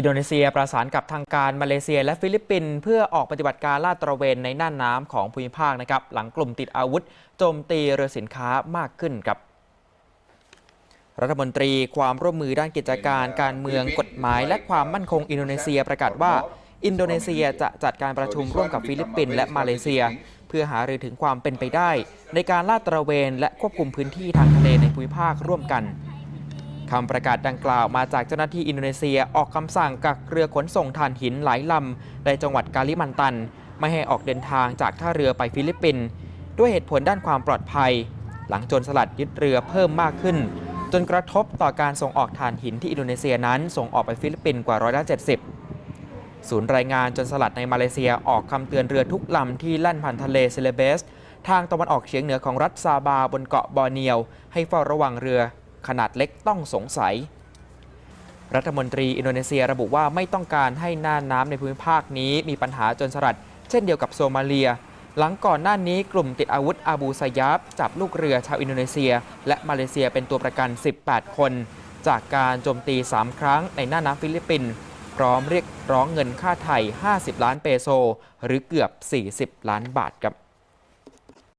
อินโดนีเซียประสานกับทางการมาเลเซียและฟิลิปปินส์เพื่อออกปฏิบัติการลาดตระเวนในน่านน้ำของภูมิภาคนะครับหลังกลุ่มติดอาวุธโจมตีเรือสินค้ามากขึ้นครับรัฐมนตรีความร่วมมือด้านกิจการการเมืองกฎหมายและความมั่นคงอินโดนีเซียประกาศว่า อินโดนีเซียจะจัดการประชุมร่วมกับฟิลิปปินส์และมาเลเซีย เพื่อหารือถึงความเป็นไปได้ ในการลาดตระเวนและควบคุมพื้นที่ทางทะเลในภูมิภาคร่วมกัน คำประกาศดังกล่าวมาจากเจ้าหน้าที่อินโดนีเซียออกคำสั่งกักเรือขนส่งถ่านหินหลายลำ ในจังหวัดกาลิมันตัน ไม่ให้ออกเดินทางจากท่าเรือไปฟิลิปปินส์ด้วยเหตุผลด้านความปลอดภัย หลังโจรสลัดยึดเรือเพิ่มมากขึ้น จนกระทบต่อการส่งออกถ่านหินที่อินโดนีเซียนั้นส่งออกไปฟิลิปปินส์กว่าร้อยละ70ศูนย์รายงานจนสลัดในมาเลเซียออกคำเตือนเรือทุกลำที่แล่นผ่านทะเลเซเลเบส ทางตะวันออกเฉียงเหนือของรัฐซาบาบนเกาะบอร์เนียว ให้เฝ้าระวังเรือ ขนาดเล็กต้องสงสัย รัฐมนตรีอินโดนีเซียระบุว่าไม่ต้องการให้น่านน้ำในภูมิภาคนี้มีปัญหาจนสลัด เช่นเดียวกับโซมาเลีย หลังก่อนหน้านี้กลุ่มติดอาวุธอาบูซายาบจับลูกเรือชาวอินโดนีเซีย และมาเลเซียเป็นตัวประกัน 18 คน จากการโจมตี 3 ครั้งในน่านน้ำฟิลิปปินส์พร้อมเรียกร้องเงินค่าไทย 50 ล้านเปโซ หรือเกือบ 40 ล้านบาทครับ